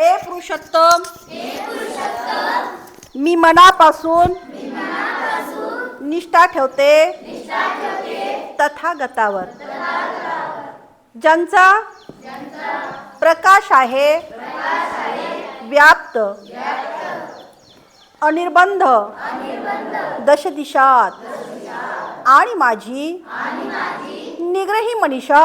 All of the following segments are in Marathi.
हे पुरुषोत्तम. मी मनापासून निष्ठा ठेवते. तथागतावर. ज्यांचा प्रकाश आहे व्याप्त अनिर्बंध दशदिशात. आणि माझी निग्रही मनीषा.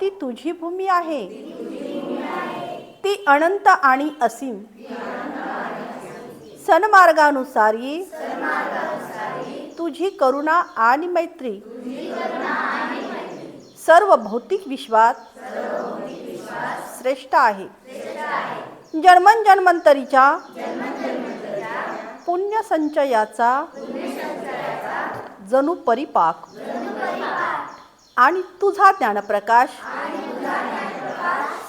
ती तुझी भूमी आहे. ती अनंत आणि असीम. सनमार्गानुसारी तुझी करुणा आणि मैत्री. सर्व भौतिक विश्वात श्रेष्ठ आहे. जन्मन जन्मांतरीच्या पुण्यसंचयाचा जणू परिपाक आणि तुझा ज्ञानप्रकाश.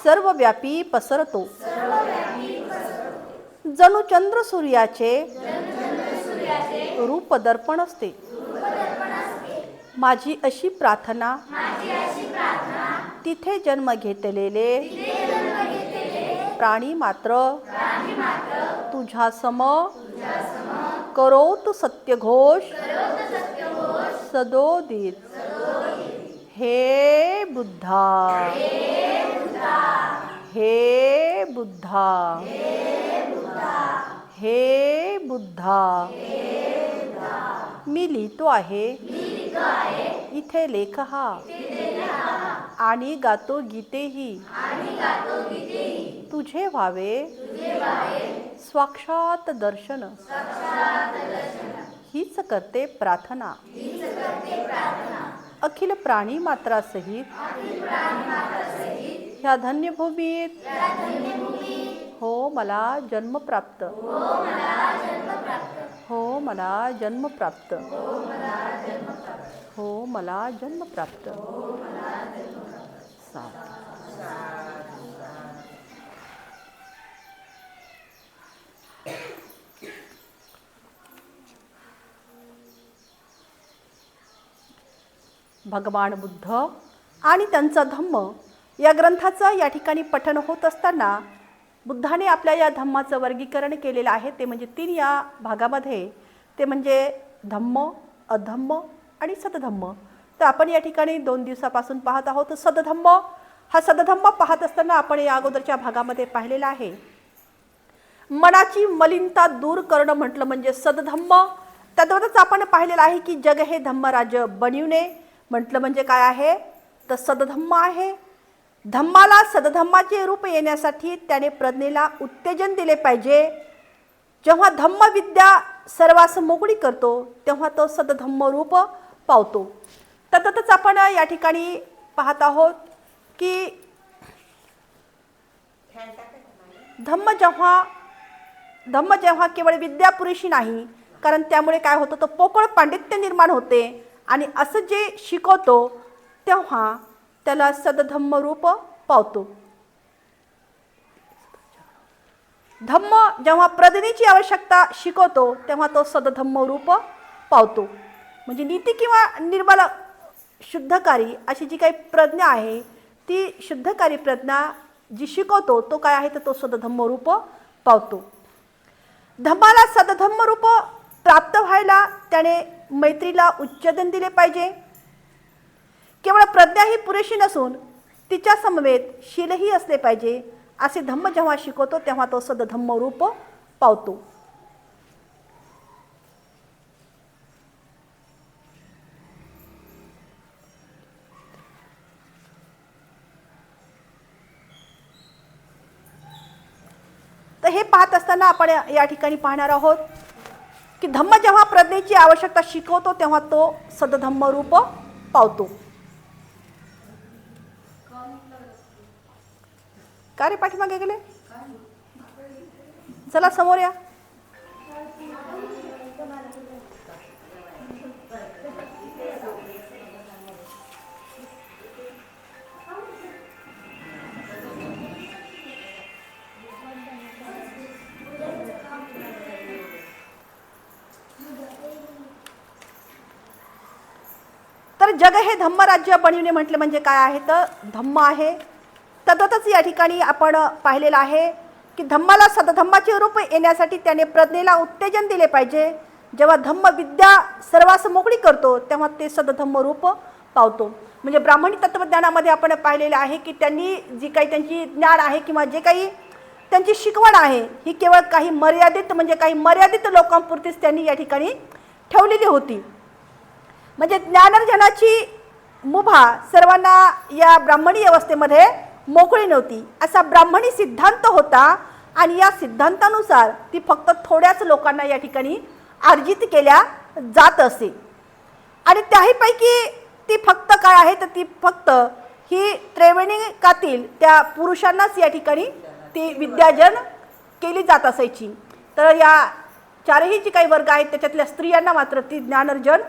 सर्वव्यापी पसरतो. जणू चंद्र सूर्याचे रूप दर्पण असते. माझी अशी प्रार्थना तिथे जन्म घेतलेले प्राणी मात्र तुझ्या सम करोत सत्यघोष सदोदित. हे बुद्धा. हे बुद्धा. हे बुद्धा. मी लिहितो आहे. इथे लेख हा. आणि गातो गीतेही. तुझे व्हावे. स्वाक्षात दर्शन. हीच करते प्रार्थना. अखिल प्राणी मात्रा सहित। ह्या धन्यभूमीत हो मला जन्म प्राप्त। हो मला जन्म प्राप्त। हो मला जन्म प्राप्त। साधू. भगवान बुद्ध आणि त्यांचा धम्म या ग्रंथाचं या ठिकाणी पठण होत असताना बुद्धाने आपल्या या धम्माचं वर्गीकरण केलेलं आहे. ते म्हणजे तीन या भागामध्ये ते म्हणजे धम्म अधम्म आणि सदधम्म. तर आपण या ठिकाणी दोन दिवसापासून पाहत आहोत सदधम्म. हा सदधम्म पाहत असताना आपण या अगोदरच्या भागामध्ये पाहिलेला आहे. मनाची मलिनता दूर करणं म्हटलं म्हणजे सदधम्म. त्याद्वारेच आपण पाहिलेलं आहे की जग हे धम्मराज्य बनविणे. म्हटलं म्हणजे काय आहे? तर सदधम्म आहे. धम्माला सदधम्माचे रूप येण्यासाठी त्याने प्रज्ञेला उत्तेजन दिले पाहिजे. जेव्हा धम्मविद्या सर्वास मोकळी करतो तेव्हा तो सदधम्म रूप पावतो. तततच आपण या ठिकाणी पाहत आहोत की धम्म जेव्हा धम्म जेव्हा केवळ विद्या पुरेशी नाही कारण त्यामुळे काय होतं? तर पोकळ पांडित्य निर्माण होते. आणि असं जे शिकवतो तेव्हा त्याला सदधम्म रूप पावतो. धम्म जेव्हा प्रदिनीची आवश्यकता शिकवतो तेव्हा तो सदधम्म रूप पावतो. म्हणजे नीती किंवा निर्मल शुद्धकारी अशी जी काही प्रज्ञा आहे ती शुद्धकारी प्रज्ञा जी शिकवतो तो काय आहे तर तो सदधम्म रूप पावतो. धम्माला सदधम्म रूप प्राप्त व्हायला त्याने मैत्रीला उच्चदन दिले पाहिजे. केवळ प्रज्ञा ही पुरेशी नसून तिच्या समवेत शीलही असले पाहिजे असे धम्म जेव्हा शिकवतो तेव्हा तो सदधम्म रूप पावतो. तर हे पाहत असताना आपण या- या ठिकाणी पाहणार आहोत की धम्म जेव्हा प्रज्ञेची आवश्यकता शिकवतो तेव्हा तो सदधम्म रूप पावतो. का रे पाठीमागे गेले? चला समोर या. तर जग हे धम्मराज्य बनविणे म्हटले म्हणजे काय आहे? तर धम्म आहे. तद्वतच या ठिकाणी आपण पाहिलेलं आहे की धम्माला सदधम्माचे रूप येण्यासाठी त्याने प्रज्ञेला उत्तेजन दिले पाहिजे. जेव्हा धम्म विद्या सर्वांस मोकळी करतो तेव्हा ते सदधम्म रूप पावतो. म्हणजे ब्राह्मणी तत्वज्ञानामध्ये आपण पाहिलेलं आहे की त्यांनी जी काही त्यांची ज्ञान आहे किंवा जे काही त्यांची शिकवण आहे ही केवळ काही मर्यादित म्हणजे काही मर्यादित लोकांपुरतीच त्यांनी या ठिकाणी ठेवलेली होती. म्हणजे ज्ञानार्जनाची मुभा सर्वांना या ब्राह्मणी अवस्थेमध्ये मोकळी नव्हती. असा ब्राह्मणी सिद्धांत होता आणि या सिद्धांतानुसार ती फक्त थोड्याच लोकांना या ठिकाणी अर्जित केल्या जात असे. आणि त्याहीपैकी ती फक्त काय आहे? तर ती फक्त ही त्रिवेणिकातील त्या पुरुषांनाच या ठिकाणी ती विद्यार्जन केली जात असायची. तर या चारही जी काही वर्ग आहेत त्याच्यातल्या स्त्रियांना मात्र ती ज्ञानार्जन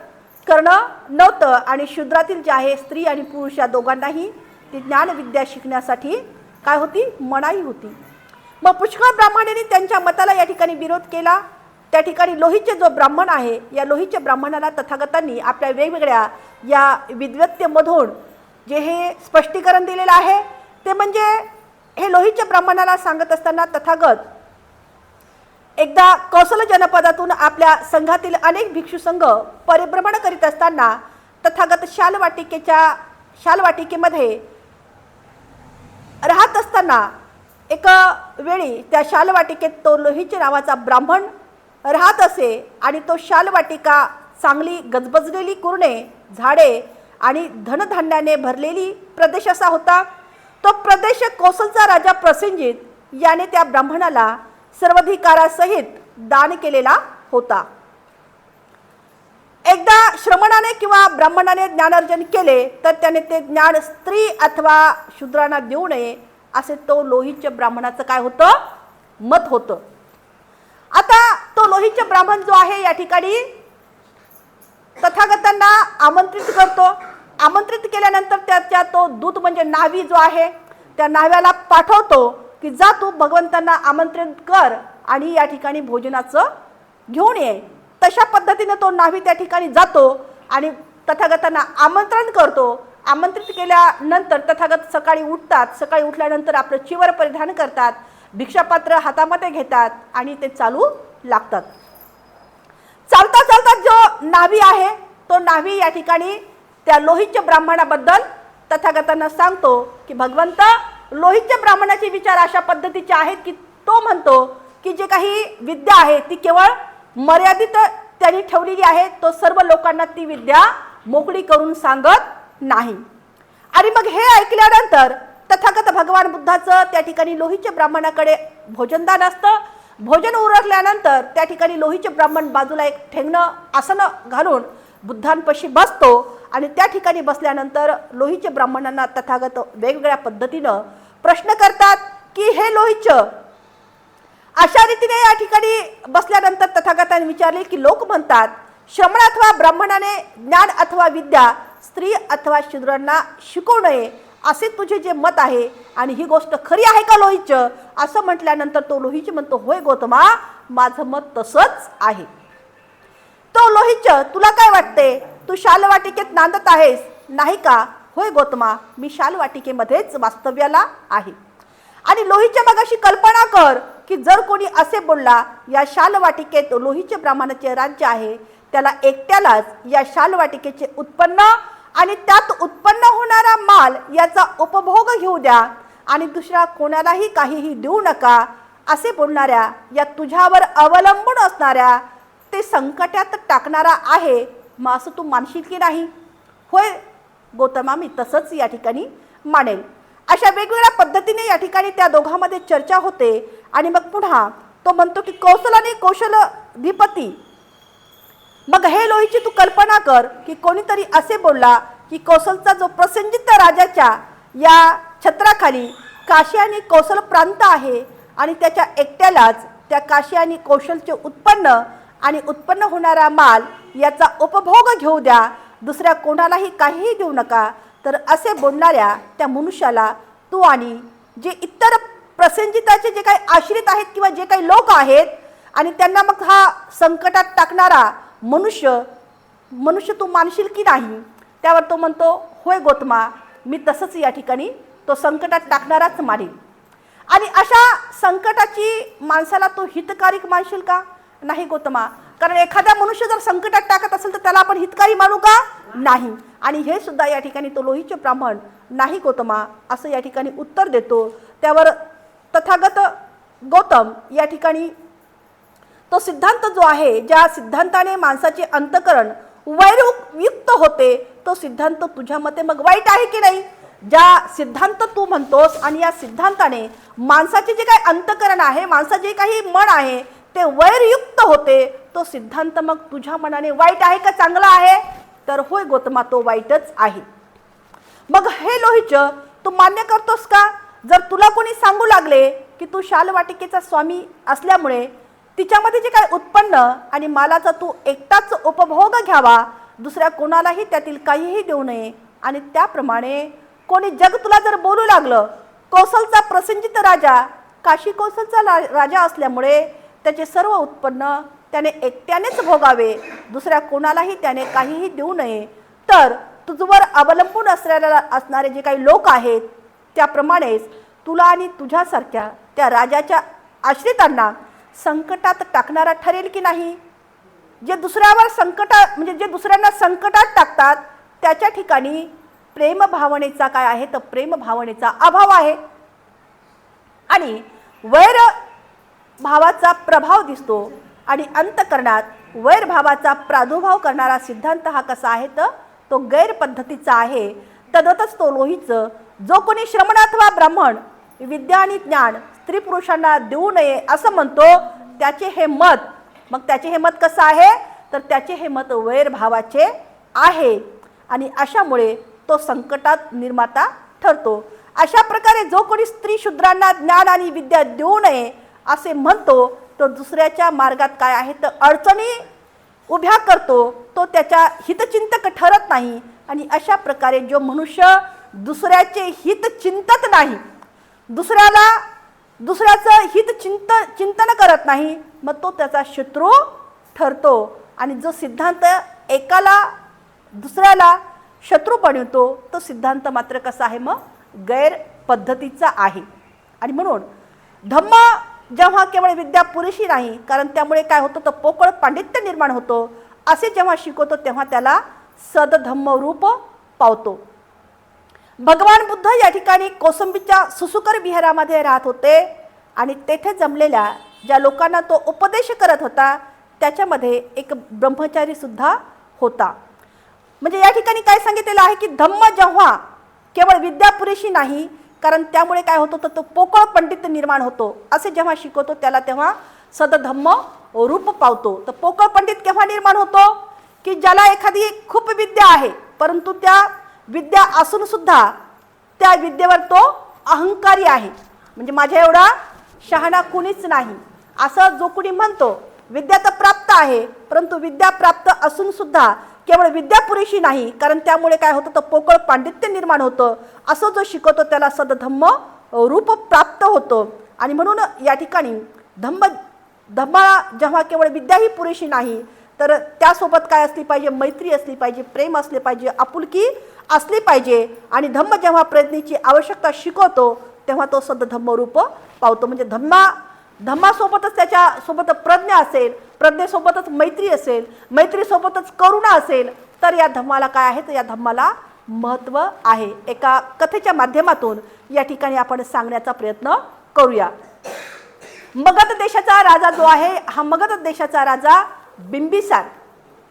करणं नव्हतं. आणि शूद्रातील जे आहे स्त्री आणि पुरुष या दोघांनाही ती ज्ञानविद्या शिकण्यासाठी काय होती? मनाई होती. मग पुष्कळ ब्राह्मणांनी त्यांच्या मताला या ठिकाणी विरोध केला. त्या ठिकाणी लोहीचे जो ब्राह्मण आहे या लोहीच्या ब्राह्मणाला तथागतांनी आपल्या वेगवेगळ्या या विद्वत्तेमधून जे हे स्पष्टीकरण दिलेलं आहे ते म्हणजे हे लोहीच्या ब्राह्मणाला सांगत असताना तथागत एकदा कौशल जनपदातून आपल्या संघातील अनेक भिक्षू संघ परिभ्रमण करीत असताना तथागत शालवाटिकेच्या शालवाटिकेमध्ये राहत असताना एका वेळी त्या शालवाटिकेत तो लोहीचे नावाचा ब्राह्मण राहत असे आणि तो शालवाटिका चांगली गजबजलेली कुरणे झाडे आणि धनधान्याने भरलेली प्रदेश असा होता. तो प्रदेश कौसलचा राजा प्रसेनजित याने त्या ब्राह्मणाला सर्वाधिकारासहित दान केलेला होता. एकदा श्रमणाने किंवा ब्राह्मणाने ज्ञानार्जन केले तर त्याने ते ज्ञान स्त्री अथवा शूद्रांना देऊ नये असे तो लोहीच्या ब्राह्मणाचं काय होतं? मत होतं. आता तो लोहीच्या ब्राह्मण जो आहे या ठिकाणी तथागतांना आमंत्रित करतो. आमंत्रित केल्यानंतर त्याच्या तो दूत म्हणजे नावी जो आहे त्या नाव्याला पाठवतो. की जा तू भगवंतांना आमंत्रित कर आणि या ठिकाणी भोजनाचं घेऊन ये. तशा पद्धतीनं तो नावी त्या ठिकाणी जातो आणि तथागतांना आमंत्रण करतो. आमंत्रित केल्यानंतर तथागत सकाळी उठतात. सकाळी उठल्यानंतर आपलं चिवर परिधान करतात. भिक्षापात्र हातामध्ये घेतात आणि ते चालू लागतात. चालता चालता जो नावी आहे तो नावी या ठिकाणी त्या लोहितच्या ब्राह्मणाबद्दल तथागतांना सांगतो की भगवंत लोहितच्या ब्राह्मणाचे विचार अशा पद्धतीचे आहेत की तो म्हणतो की जे काही विद्या आहे ती केवळ मर्यादित त्यांनी ठेवलेली आहे तो सर्व लोकांना ती विद्या मोकळी करून सांगत नाही. आणि मग हे ऐकल्यानंतर तथागत भगवान बुद्धाचं त्या ठिकाणी लोहीच्या ब्राह्मणाकडे भोजनदान असतं. भोजन उरकल्यानंतर त्या ठिकाणी लोहीचे ब्राह्मण बाजूला एक ठेंगणं आसनं घालून बुद्धांपाशी बसतो आणि त्या ठिकाणी बसल्यानंतर लोहीचे ब्राह्मणांना तथागत वेगवेगळ्या पद्धतीनं प्रश्न करतात की हे लोहीचं अशा रीतीने या ठिकाणी बसल्यानंतर तथागतांनी विचारले की लोक म्हणतात श्रमण अथवा ब्राह्मणाने ज्ञान अथवा विद्या स्त्री अथवा शूद्रांना शिकवू नये असे तुझे जे मत आहे आणि ही गोष्ट खरी आहे का लोहीच असं म्हटल्यानंतर तो लोहीच म्हणतो होय गौतमा माझं मत तसंच आहे. तो लोहिच तुला काय वाटते? तू शालवाटिकेत नांदत आहेस नाही का? होय गौतमा मी शालवाटिकेमध्येच वास्तव्याला आहे. आणि लोहीच्या मगाशी कल्पना कर की जर कोणी असे बोलला या शालवाटिकेत लोहीचे ब्राह्मणाचे राज्य आहे त्याला एकट्यालाच या शालवाटिकेचे उत्पन्न आणि त्यात उत्पन्न होणारा माल याचा उपभोग घेऊ द्या आणि दुसऱ्या कोणालाही काहीही देऊ नका असे बोलणाऱ्या या तुझ्यावर अवलंबून असणाऱ्या ते संकटात टाकणारा आहे मग असं तू मानशील की नाही? होय गौतमा मी तसंच या ठिकाणी मानेल. अशा वेगवेगळ्या पद्धतीने या ठिकाणी त्या दोघांमध्ये चर्चा होते आणि मग पुन्हा तो म्हणतो की कौशल आणि कौशल धिपती मग हे लोहीची तू कल्पना कर की कोणीतरी असे बोलला की कौशलचा जो प्रसंजित राजाच्या या छत्राखाली काशी आणि कौशल प्रांत आहे आणि त्याच्या एकट्यालाच त्या काशी आणि कौशलचे उत्पन्न आणि उत्पन्न होणारा माल याचा उपभोग घेऊ द्या दुसऱ्या कोणालाही काहीही देऊ नका. तर असे बोलणाऱ्या त्या मनुष्याला तू आणि जे इतर प्रसंजिताचे जे काही आश्रित आहेत किंवा जे काही लोक आहेत आणि त्यांना मग हा संकटात टाकणारा मनुष्य मनुष्य तू मानशील की नाही? त्यावर तो म्हणतो होय गोतमा मी तसंच या ठिकाणी तो संकटात टाकणाराच मानेल आणि अशा संकटाची माणसाला तो हितकारिक मानशील का? नाही गोतमा कारण एखादा मनुष्य जर संकटात टाकत असेल तर त्याला आपण हितकारी मानू का? नाही. आणि हे सुद्धा या ठिकाणी तो लोहीचे ब्राह्मण नाही गोतमा असं या ठिकाणी उत्तर देतो. त्यावर तथागत गौतम या ठिकाणी तो सिद्धांत जो आहे ज्या सिद्धांताने माणसाचे अंतकरण वैरुयुक्त होते तो सिद्धांत तुझ्या मते मग वाईट आहे की नाही? ज्या सिद्धांत तू म्हणतोस आणि या सिद्धांताने माणसाचे जे काही अंतकरण आहे माणसाचे काही मन आहे ते वैरयुक्त होते. तो सिद्धांत मग तुझ्या मनाने वाईट आहे का चांगला आहे? तर होय गोतमा तो वाईटच आहे. मग हे लोहिच तू मान्य करतोस का? जर तुला कोणी सांगू लागले की तू शालवाटिकेचा स्वामी असल्यामुळे तिच्यामध्ये जे काय उत्पन्न आणि मालाचा तू एकटाच उपभोग घ्यावा दुसऱ्या कोणालाही त्यातील काहीही देऊ नये. आणि त्याप्रमाणे कोणी जग तुला जर बोलू लागलं कौशलचा प्रसंजित राजा काशी कौशलचा राजा असल्यामुळे त्याचे सर्व उत्पन्न त्याने एकट्यानेच भोगावे दुसऱ्या कोणालाही त्याने काहीही देऊ नये. तर तुझवर अवलंबून असणाऱ्या असणारे जे काही लोक आहेत त्याप्रमाणेच तुला आणि तुझ्यासारख्या त्या राजाच्या आश्रितांना संकटात टाकणारा ठरेल की नाही? जे दुसऱ्यावर संकटा म्हणजे जे दुसऱ्यांना संकटात टाकतात त्याच्या ठिकाणी प्रेमभावनेचा काय आहे? तर प्रेमभावनेचा अभाव आहे. आणि वैर भावाचा प्रभाव दिसतो. आणि अंतकरणात वैरभावाचा प्रादुर्भाव करणारा सिद्धांत हा कसा आहे तर तो गैरपद्धतीचा आहे. तदतच तो लोहीचं जो कोणी श्रमण अथवा ब्राह्मण विद्या आणि ज्ञान स्त्री पुरुषांना देऊ नये असं म्हणतो त्याचे हे मत मग त्याचे हे मत कसं आहे? तर त्याचे हे मत वैरभावाचे आहे. आणि अशामुळे तो संकटात निर्माता ठरतो. अशा प्रकारे जो कोणी स्त्री शूद्रांना ज्ञान आणि विद्या देऊ नये असे म्हणतो तो दुसऱ्याच्या मार्गात काय आहे तर अडचणी उभ्या करतो तो त्याच्या हितचिंतक ठरत नाही. आणि अशा प्रकारे जो मनुष्य दुसऱ्याचे हित चिंतत नाही दुसऱ्याला दुसऱ्याचं हित चिंत चिंतन करत नाही मग तो त्याचा शत्रू ठरतो. आणि जो सिद्धांत एकाला दुसऱ्याला शत्रू बनवतो तो सिद्धांत मात्र कसा आहे मग गैर पद्धतीचा आहे. आणि म्हणून धम्म जेव्हा केवळ विद्या पुरेशी नाही कारण त्यामुळे काय होतं तर पोकळ पांडित्य निर्माण होतो. असे जेव्हा शिकवतो तेव्हा त्याला सदधम्म रूप पावतो. भगवान बुद्ध या ठिकाणी कोसंबीच्या सुसुकर विहारामध्ये राहत होते आणि तेथे जमलेल्या ज्या लोकांना तो उपदेश करत होता त्याच्यामध्ये एक ब्रह्मचारी सुद्धा होता. म्हणजे या ठिकाणी काय सांगितलेलं आहे की धम्म जेव्हा केवळ विद्या पुरेशी नाही कारण त्यामुळे काय होतं तर तो पोकळ पंडित निर्माण होतो. असे जेव्हा शिकवतो त्याला तेव्हा सदधम्म रूप पावतो. तर पोकळ पंडित केव्हा निर्माण होतो? की ज्याला एखादी खूप विद्या आहे परंतु त्या विद्या असून सुद्धा त्या विद्येवर तो अहंकारी आहे. म्हणजे माझ्या एवढा शहाणा कुणीच नाही. असं जो कुणी म्हणतो विद्या तर प्राप्त आहे परंतु विद्या प्राप्त असून सुद्धा केवळ विद्या पुरेशी नाही कारण त्यामुळे काय होतं तर पोकळ पांडित्य निर्माण होतं. असं जो शिकवतो त्याला सदधम्म रूप प्राप्त होतं. आणि म्हणून या ठिकाणी धम्म धम्मा जेव्हा केवळ विद्या ही पुरेशी नाही तर त्यासोबत काय असली पाहिजे? मैत्री असली पाहिजे प्रेम असले पाहिजे आपुलकी असली पाहिजे. आणि धम्म जेव्हा प्रज्ञेची आवश्यकता शिकवतो तेव्हा तो सद रूप पावतो. म्हणजे धम्मा धम्मासोबतच त्याच्यासोबत प्रज्ञा असेल प्रज्ञेसोबतच मैत्री असेल मैत्रीसोबतच करुणा असेल तर या धम्माला काय आहे? तर या धम्माला महत्त्व आहे. एका कथेच्या माध्यमातून या ठिकाणी आपण सांगण्याचा प्रयत्न करूया. मगध देशाचा राजा जो आहे हा मगध देशाचा राजा बिंबिसार.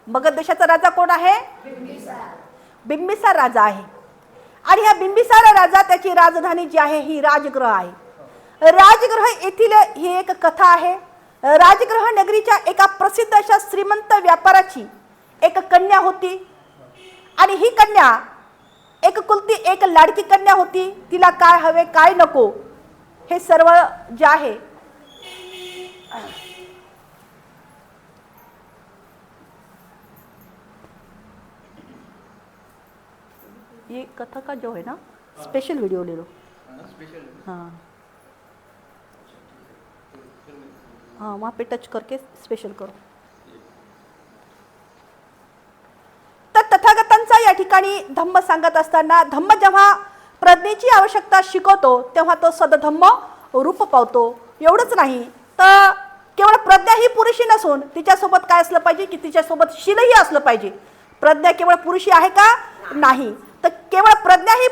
मगध देशाचा राजा कोण आहे? बिंबिसार. राजा आहे. आणि ह्या बिंबिसार राजा त्याची राजधानी जी आहे ही राजगृह आहे. राजगृह येथील ही एक कथा आहे. राजगृह नगरीच्या एका प्रसिद्ध अशा श्रीमंत व्यापाराची एक कन्या होती. आणि ही कन्या एक कुलती एक लाडकी कन्या होती. तिला काय हवे काय नको हे सर्व जे आहे. ये कथा का जो है ना स्पेशल वीडियो ले लो स्पेशल हाँ. हाँ वहाँ पे टच करके स्पेशल करो. तर तथागतांचा या ठिकाणी धम्म सांगत असताना धम्म जेव्हा प्रज्ञेची आवश्यकता शिकवतो तेव्हा तो सदधम्म रूप पावतो. एवढंच नाही तर केवळ प्रज्ञा ही पुरुषी नसून तिच्यासोबत काय असलं पाहिजे की तिच्यासोबत शीलही असलं पाहिजे. प्रज्ञा केवळ पुरुषी आहे का? नाही. तर केवळ प्रज्ञा ही